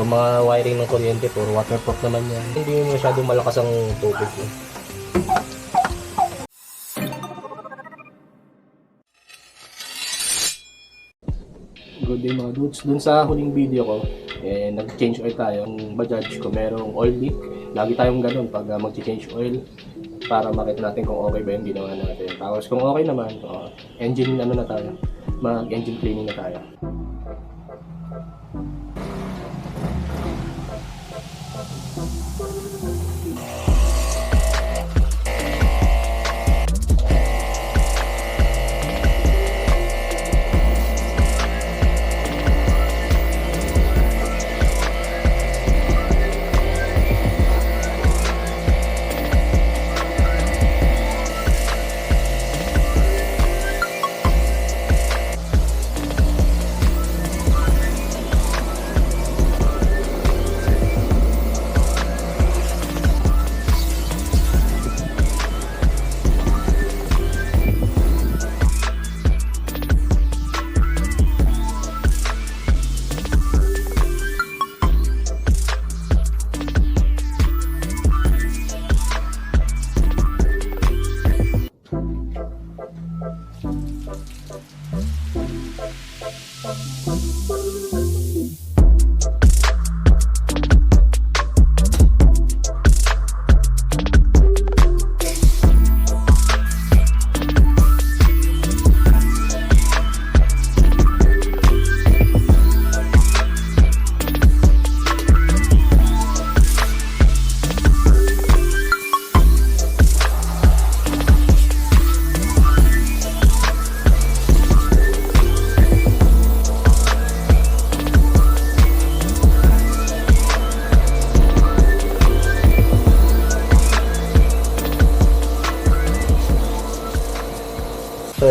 Itong mga wiring ng kuryente, puro waterproof naman yan. Hindi masyadong malakas ang tubig. Eh. Good day mga dudes. Dun sa huling video ko, eh, nag-change oil tayo. Ang Bajaj ko merong oil leak. Lagi tayong ganun pag uh, mag-change oil para makita natin kung okay ba yung ginawa natin. Tapos kung okay naman, oh, engine ano na tayo, mag-engine cleaning na tayo.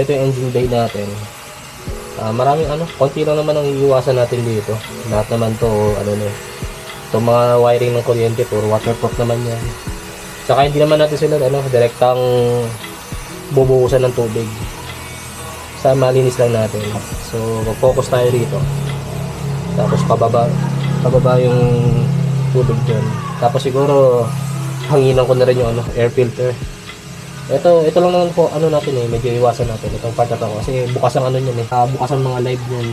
Ito yung engine bay natin. Ah, maraming ano, konti lang naman ang iiwasan natin dito. Lahat naman to ano na. Itong mga wiring ng kuryente, puro waterproof naman yan. Saka hindi naman natin sila ano, direktang bubuhusan ng tubig. Sa malinis lang natin. So, focus tayo rito. Tapos pababa, pababa yung tubig dyan. Tapos siguro, hanginan ko na rin yung ano, air filter. Ito, ito lang naman po, ano natin eh, medyo iwasan natin itong part na. Kasi bukas ang ano niyan eh, ah, bukas ang mga live niyan.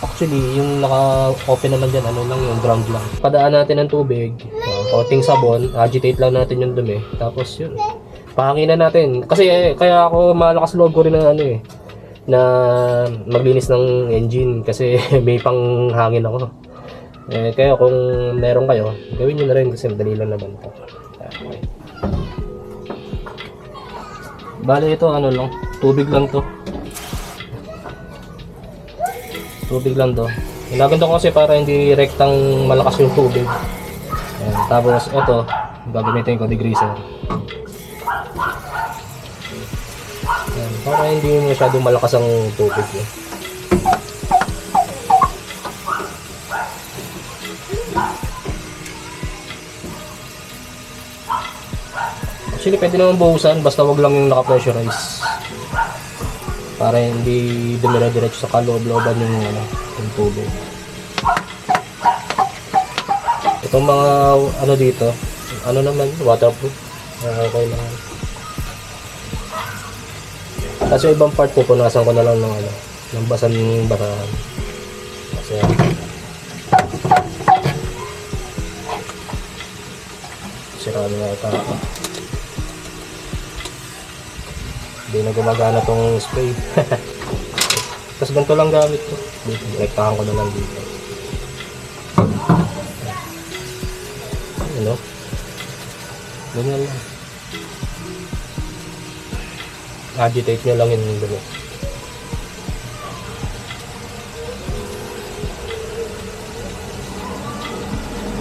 Actually, yung naka-open naman dyan, ano lang yung ground lang. Padaan natin ng tubig, uh, konting sabon, agitate lang natin yung dumi. Tapos yun, pahanginan natin. Kasi eh, kaya ako malakas loob ko rin na ano eh, na maglinis ng engine kasi may pang hangin ako. Eh, kaya kung meron kayo, gawin nyo na rin kasi madali lang naman po. Bale ito ano lang, tubig lang to. Tubig lang to. Ginaganda ko kasi para hindi rektang malakas yung tubig. Ayan. Tapos ito, gagamitin ko degreaser. Ayan. Para hindi masyadong malakas ang tubig. Eh. Actually, pwede naman buhusan, basta wag lang yung naka-pressurize. Para hindi dumira-diretso sa kaloob-looban yung, ano, yung tubig. Itong mga, ano dito, ano naman, waterproof. Uh, okay naman. Kasi yung ibang part pupunasan ko na lang ng, ano, ng basan barahan. Kasi, sira na yata ako. Hindi na gumagana tong spray. Tapos ganito lang gamit ko. Dito, rektahan ko na lang dito. Ano? Ganyan lang. Agitate nyo lang yung dumi.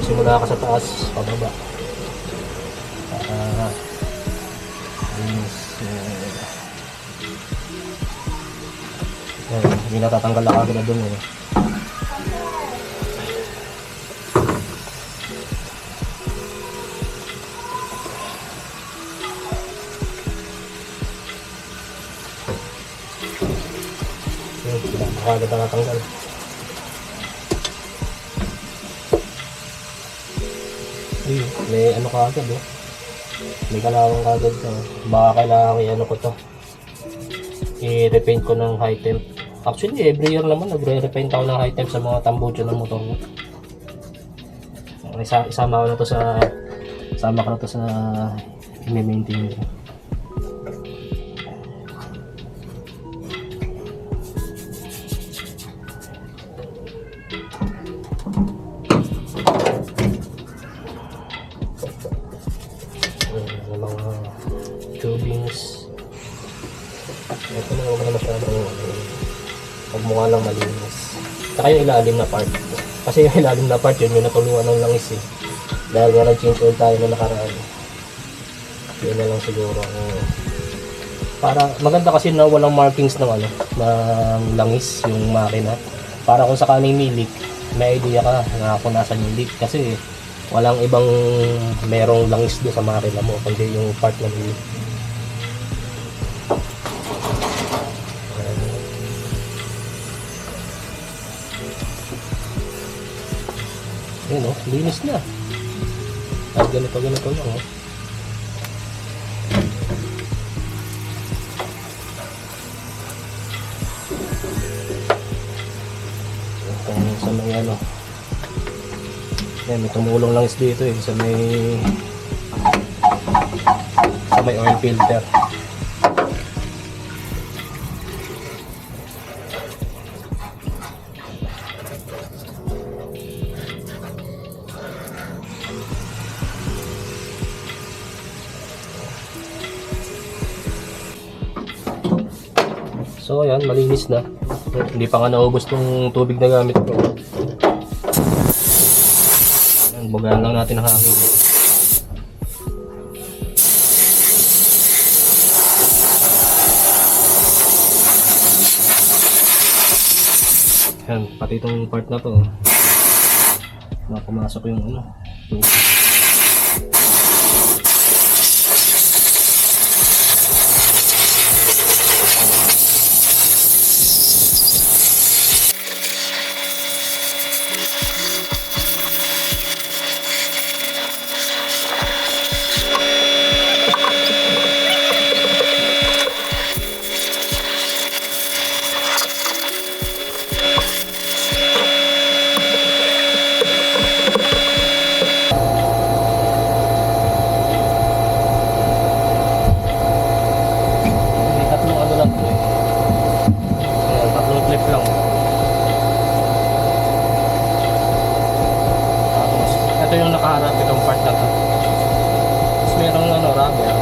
Simula ka sa taas, pababa. Hindi natatanggal na kagad na dun eh. Na kagad na natanggal. Ayun, may ano ka agad oh. May kalawang ka agad ka. Baka kailangan i-ano ko to. I-repaint ko ng high temp. Actually, every year naman nagre-repaint ako ng high temp sa mga tambucho ng motor ko. Isa isama ko na to sa isama ko na to sa i-maintain ko. Malinis. Saka yung ilalim na part. Kasi yung ilalim na part yun yung natulungan ng langis eh. Dahil nga nag-change oil tayo na nakaraan. Yun na lang siguro para maganda kasi na walang markings ng ano ng langis yung makina para kung sakaling may leak may idea ka na kung nasan yung leak kasi walang ibang merong langis doon sa makina mo kundi yung part ng leak Ayun oh, linis na. At ganito, ganito lang oh. Ito sa may ano. Yan, may tumulong lang is dito eh, sa may sa may oil filter. Hindi pa nga naubos tong tubig na gamit ko. Ayan, bugaan lang natin ang hangin. Ayan, pati itong part na to. Na pumasok yung ano. tubig. May tatlong ano lang to eh. Ayan, tatlong clip lang. Tapos, ito yung nakaharap itong part na to. Tapos merong ano, rubber.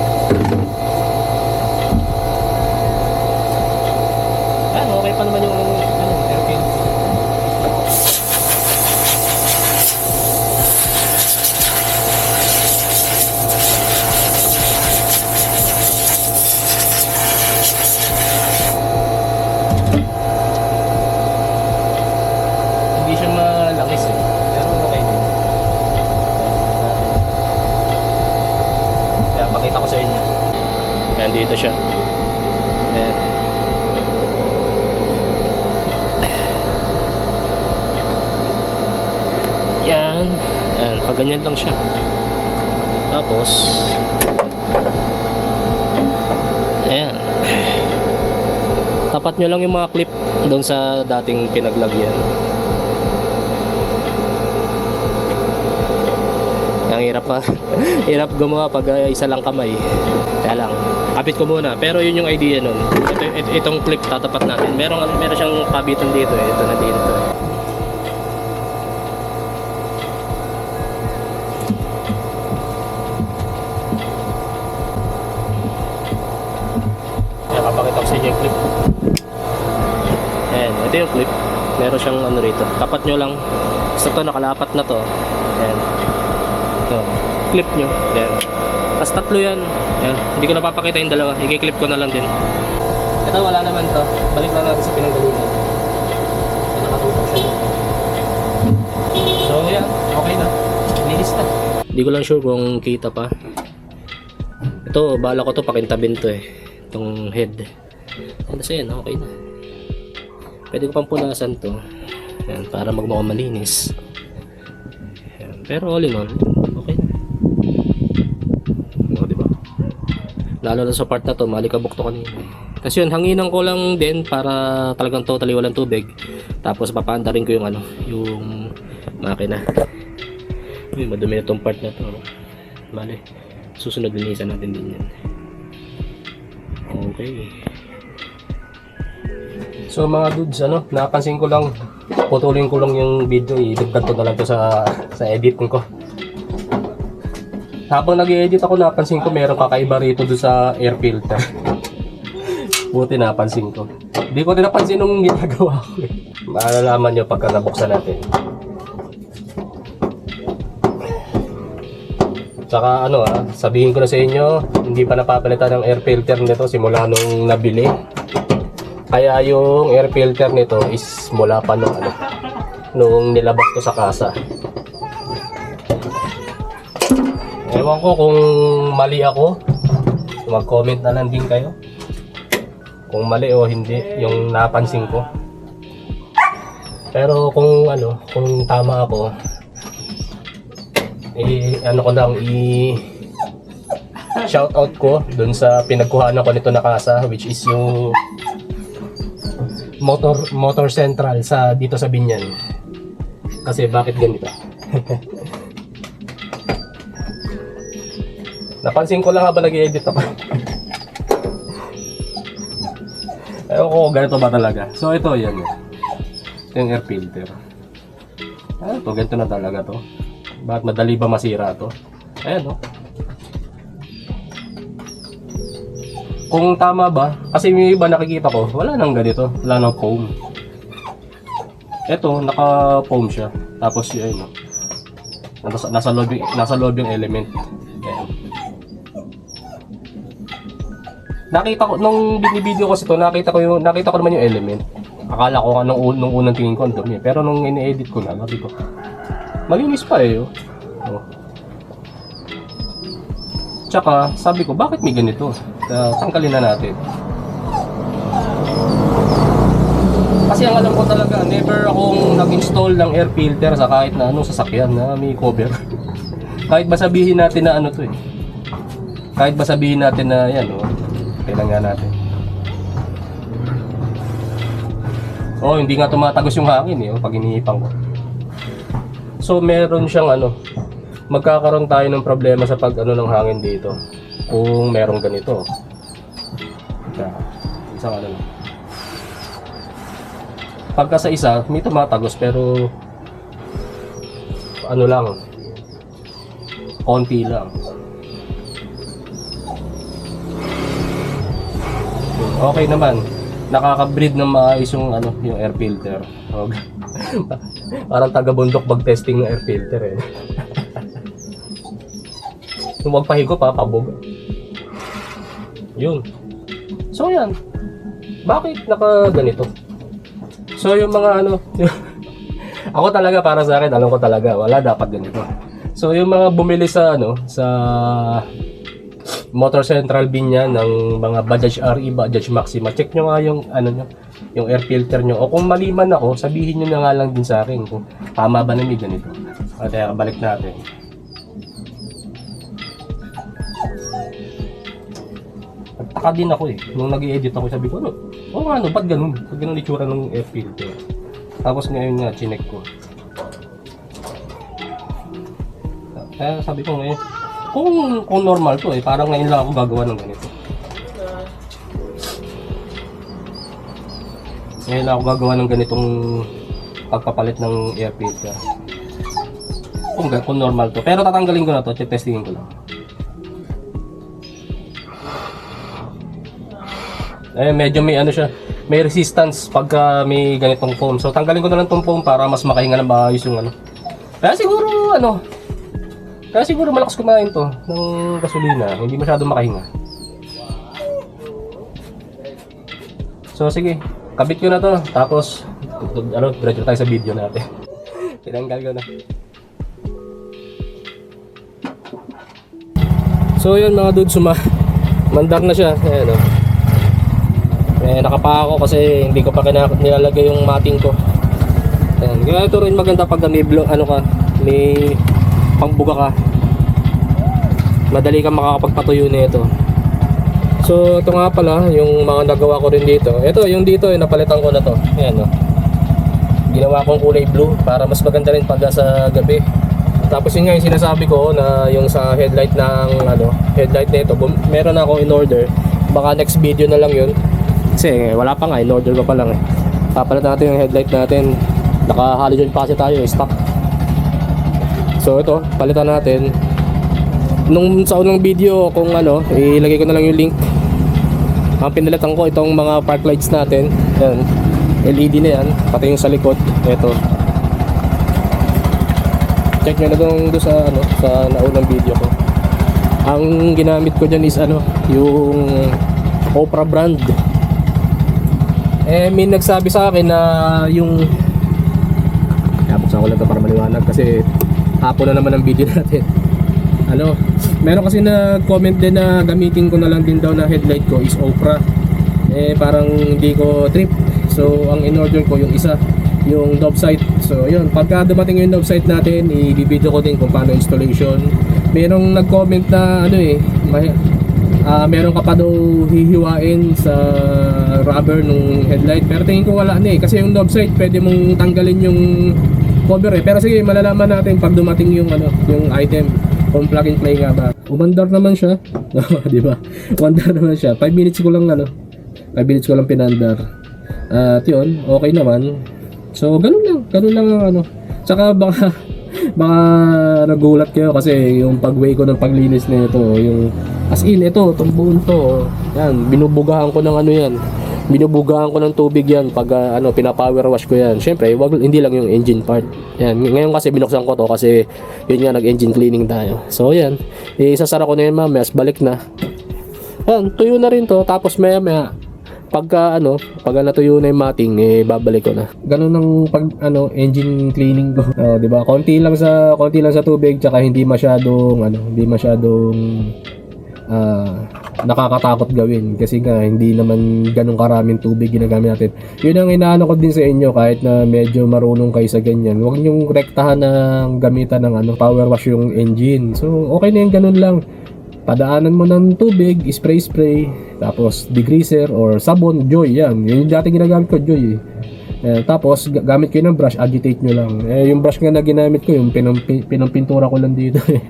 Ayan, okay pa naman yung ano, airpin. Hindi siya malangis eh. Pero okay din. Kaya pakita ko sa inyo. Ayan dito siya. Ayan. Yan. Ayan. Pag ganyan lang siya. Tapos. Ayan. Tapat nyo lang yung mga clip doon sa dating pinaglagyan. Ang hirap pa. hirap gumawa pag uh, isa lang kamay. Kaya lang, kapit ko muna. Pero yun yung idea nun. Ito, it- itong clip tatapat natin. Meron, meron siyang kabitan dito eh. Ito na dito. Kaya kapakita ko sa inyo yung clip. Ayan, ito yung clip. Meron siyang ano rito. Tapat nyo lang. Basta to, nakalapat na to. Ayan. Ito. Clip nyo. Ayan. Tapos tatlo yan. Ayan. Hindi ko napapakita yung dalawa. I-clip ko na lang din. Ito wala naman to. Balik lang natin sa pinanggalingan. Ayan, nakatutok siya. So yan. Okay na. Linis na. Hindi ko lang sure kung kita pa. Ito, bala ko to pakintabin to eh. Itong head. Tapos yan, okay na pwede ko pang punasan to. Ayan, para magmukhang malinis. Ayan. pero all in all okay na. No, diba? lalo na sa part na to malikabok to kanina. Kasi yun hanginan ko lang din para talagang totally walang tubig. Tapos papanda rin ko yung ano yung makina. Uy, madumi na tong part na to. Mali. Susunod linisan natin din yan. Okay. So mga dudes, ano, napansin ko lang, putulin ko lang yung video, idagdag ko na lang to sa, sa edit ko. Habang nag-edit ako, napansin ko meron kakaiba rito doon sa air filter. Buti napansin ko. Hindi ko din napansin nung ginagawa ko eh. Maalalaman nyo pagka nabuksan natin. Tsaka ano ah, sabihin ko na sa inyo, hindi pa napapalitan ng air filter nito simula nung nabili. Kaya yung air filter nito is mula pa nung ano, nung nilabas ko sa kasa. Ewan ko kung mali ako. Mag-comment na lang din kayo. Kung mali o hindi, yung napansin ko. Pero kung ano, kung tama ako, eh, ano ko lang, i shout out ko dun sa pinagkuhanan ko nito na kasa, which is yung motor motor central sa dito sa Binyan. Kasi bakit ganito? Napansin ko lang habang nag-edit ako. Ewan ko ganito ba talaga. So ito, yan. Ito yung air filter. Ah, ito, ganito na talaga to. Bakit madali ba masira to? Ayan, oh. Kung tama ba, kasi may iba nakikita ko, wala nang ganito. Wala nang foam. Ito, naka-foam siya. Tapos yun, oh. Nasa, nasa, loob, yung- nasa loob yung element. Nakita ko, nung binibideo ko ito, nakita ko yung, nakita ko naman yung element. Akala ko nung, un- nung unang tingin ko, ang dumi. Pero nung ini-edit ko na, sabi ko, malinis pa eh. Oh. Oh. Tsaka, sabi ko, bakit may ganito? Uh, tanggalin na natin. Kasi ang alam ko talaga, never akong nag-install ng air filter sa kahit na anong sasakyan na may cover. kahit ba sabihin natin na ano to eh. Kahit ba sabihin natin na yan, oh, kailan natin. Oh, hindi nga tumatagos yung hangin eh, oh, pag iniipang ko. So, meron siyang ano, magkakaroon tayo ng problema sa pag ano ng hangin dito. Kung merong ganito. Kaya, isang ano lang. Pagka sa isa, may tumatagos pero ano lang, konti lang. Okay naman. Nakaka-breed ng maayos yung ano, yung air filter. Oh, Parang taga-bundok bag testing ng air filter eh. Kung magpahigo pa, pabog. Yun. So yan. Bakit naka ganito? So yung mga ano, ako talaga para sa akin, alam ko talaga, wala dapat ganito. So yung mga bumili sa ano, sa Motor Central Binyan ng mga Bajaj RE, Bajaj Maxima. Check nyo nga yung ano nyo, yung air filter nyo. O kung mali man ako, sabihin nyo na nga lang din sa akin kung tama ba na may ganito. At kaya balik natin. Nagtaka din ako eh. Nung nag edit ako, sabi ko, ano? Oo nga, ano, ba't ganun? Ba't ganun itsura ng air filter? Tapos ngayon nga, chinek ko. Kaya sabi ko ngayon, kung, kung normal to eh, parang ngayon lang ako gagawa ng ganito. Ngayon lang ako gagawa ng ganitong pagpapalit ng air filter. Kung, kung normal to. Pero tatanggalin ko na to, testingin ko lang. Eh, medyo may ano siya, may resistance pagka may ganitong foam. So, tanggalin ko na lang tong foam para mas makahinga na maayos yung ano. Kaya siguro, ano, kaya siguro malakas kumain to ng gasolina, hindi masyado makahinga. So, sige, kabit ko na to. Tapos, ano, diretso tayo sa video natin. Tinanggal ko na. So, yun mga dudes, suma mandar na siya. Ayan, oh. Eh, nakapa ako kasi hindi ko pa nilalagay yung mating ko. Ayan. Kaya rin maganda pag may blo- ano ka, may pangbuga ka. Madali kang makakapagpatuyo nito. So, ito nga pala, yung mga nagawa ko rin dito. Ito, yung dito, yung napalitan ko na to. Ayan, no. Ginawa kong kulay blue para mas maganda rin pag sa gabi. Tapos yun nga yung sinasabi ko na yung sa headlight ng ano, headlight nito, meron ako in order. Baka next video na lang yun. Kasi eh, wala pa nga, in order ko pa lang eh. Papalit natin yung headlight natin. Naka halogen pa kasi tayo, eh, stock. So ito, palitan natin. Nung sa unang video kung ano, ilagay ko na lang yung link. Ang pinalitan ko itong mga park lights natin. Yan. LED na yan, pati yung sa likod. Ito. Check nyo na doon doon sa ano, sa naunang video ko. Ang ginamit ko dyan is ano, yung Opera brand. Eh, may nagsabi sa akin na yung Nabuksan ko lang ito para maliwanag kasi hapon na naman ang video natin. Ano, meron kasi na comment din na gamitin ko na lang din daw na headlight ko is Opera. Eh parang hindi ko trip. So ang in-order ko yung isa, yung Dove sight. So yun, pagka dumating yung sight natin, i-video ko din kung paano installation. Merong nag-comment na ano eh, may, ah meron ka pa daw hihiwain sa rubber nung headlight. Pero tingin ko wala na eh. Kasi yung knob sight pwede mong tanggalin yung cover eh. Pero sige malalaman natin pag dumating yung ano yung item. Kung plug and play nga ba. Umandar naman siya. Di ba? Umandar naman siya. 5 minutes ko lang ano. 5 minutes ko lang pinandar. At yun okay naman. So ganun lang. Ganun lang ang ano. Tsaka baka baka nagulat kayo kasi yung pag-weigh ko ng paglinis na ito, yung as in ito, itong buon to, yan, binubugahan ko ng ano yan. Binubugahan ko ng tubig yan pag ah, ano, pina-power wash ko yan. Syempre, wag hindi lang yung engine part. Yan, ngayon kasi binuksan ko to kasi yun nga nag-engine cleaning tayo. So yan, isasara ko na yan mamaya, balik na. Yan, tuyo na rin to, tapos maya maya pagka ano, pagka natuyo na yung mating, eh babalik ko na. Ganun ang pag ano, engine cleaning ko. Oh, 'di ba? Konti lang sa konti lang sa tubig tsaka hindi masyadong ano, hindi masyadong ah nakakatakot gawin kasi nga hindi naman ganun karaming tubig ginagamit natin. Yun ang inaano ko din sa inyo kahit na medyo marunong kayo sa ganyan. Huwag niyong rektahan ng gamitan ng ano, power wash yung engine. So okay na yung ganun lang padaanan mo ng tubig, spray-spray, tapos degreaser or sabon, joy, yan. Yun yung dati ginagamit ko, joy eh. Eh, tapos, ga- gamit ko ng brush, agitate nyo lang. Eh, yung brush nga na ginamit ko, yung pinang, pinampintura ko lang dito eh.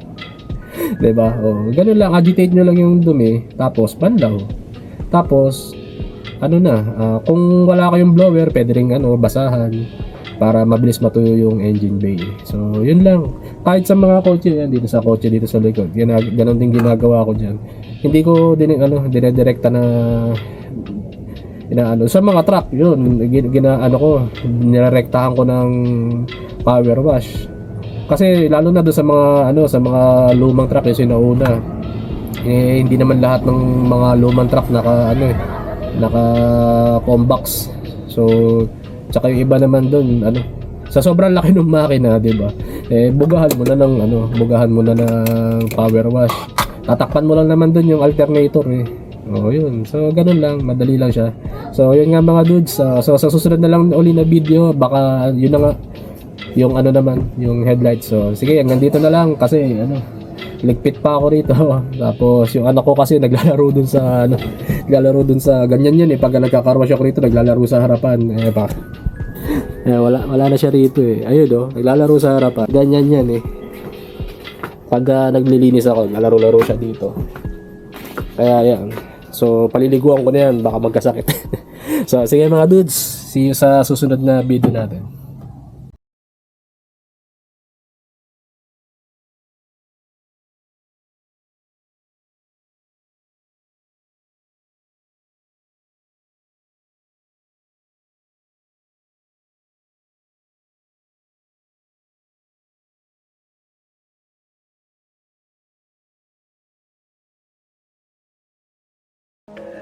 'Di ba? Oh, ganun lang, agitate nyo lang yung dumi, tapos banlaw. Tapos, ano na, ah, kung wala kayong blower, pwede rin ano, basahan para mabilis matuyo yung engine bay. So, yun lang. Kahit sa mga kotse, yan, dito sa kotse, dito sa likod, ginag ganun din ginagawa ko dyan. Hindi ko din, ano, dinedirekta na inaano sa mga truck yun gina, gina ano ko nirerektahan ko ng power wash kasi lalo na do sa mga ano sa mga lumang truck yung sinauna eh hindi naman lahat ng mga lumang truck naka ano eh naka combox so tsaka yung iba naman doon ano sa sobrang laki ng makina di ba eh bugahan mo na ng ano bugahan mo na ng power wash tatakpan mo lang naman doon yung alternator eh Oh, yun. So, ganun lang. Madali lang siya. So, yun nga mga dudes. ah, so, sa susunod na lang uli na video, baka yun na nga yung ano naman, yung headlight. So, sige, hanggang dito na lang kasi ano, ligpit pa ako rito. Tapos, yung anak ko kasi naglalaro dun sa ano, naglalaro dun sa ganyan yun eh. Pag nagkakarwash ako rito, naglalaro sa harapan. Eh, pa. Eh, wala, wala na siya rito eh. Ayun oh, naglalaro sa harapan. Ganyan yan eh. Pag ah, naglilinis ako, nalaro-laro siya dito. Kaya yan. So, paliliguan ko na yan. Baka magkasakit. so, sige mga dudes. See you sa susunod na video natin. you